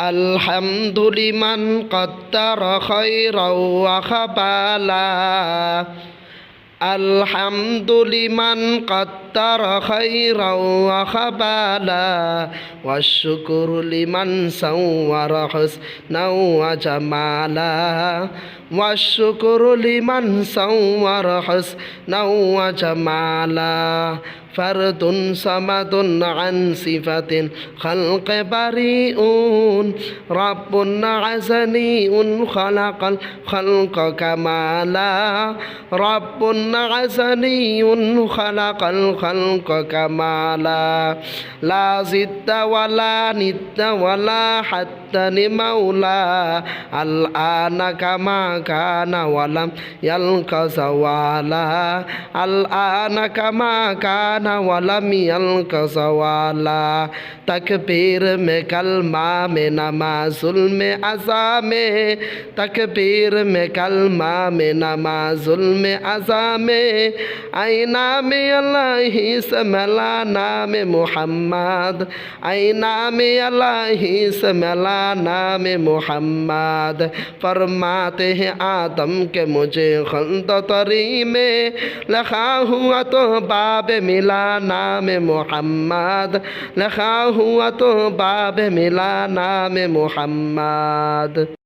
الحمد لمن قدر خيرا وخبالا الحمد لمن قدر خيرا وخبالا والشكر لمن سور حسنا وجمالا والشكر لمن سور حسنا وجمالا. فرد صمد عن صفة خلق بريء. رب عزني خلق الخلق كمالا. رب عزني خلق الخلق كمالا. لا زد ولا ند ولا حتى لمولى الآن كما কানা ওয়ালাম ইয়ালকা সাওয়ালা আল আনা কামা কানা ওয়ালাম ইয়ালকা সাওয়ালা তকবীর মে কলমা মে নামাজুল মে আজা মে তকবীর মে কলমা মে নামাজুল মে আজা মে আইনা মে আল্লাহ সমলা নামে মোহাম্মদ আইনা মে আল্লাহ समला नाम मोहम्मद फरमाते हैं आदम के मुझे खंद तरी में लिखा हुआ तो बाब मिला नाम मोहम्मद लिखा हुआ तो बाब मिला नाम मोहम्मद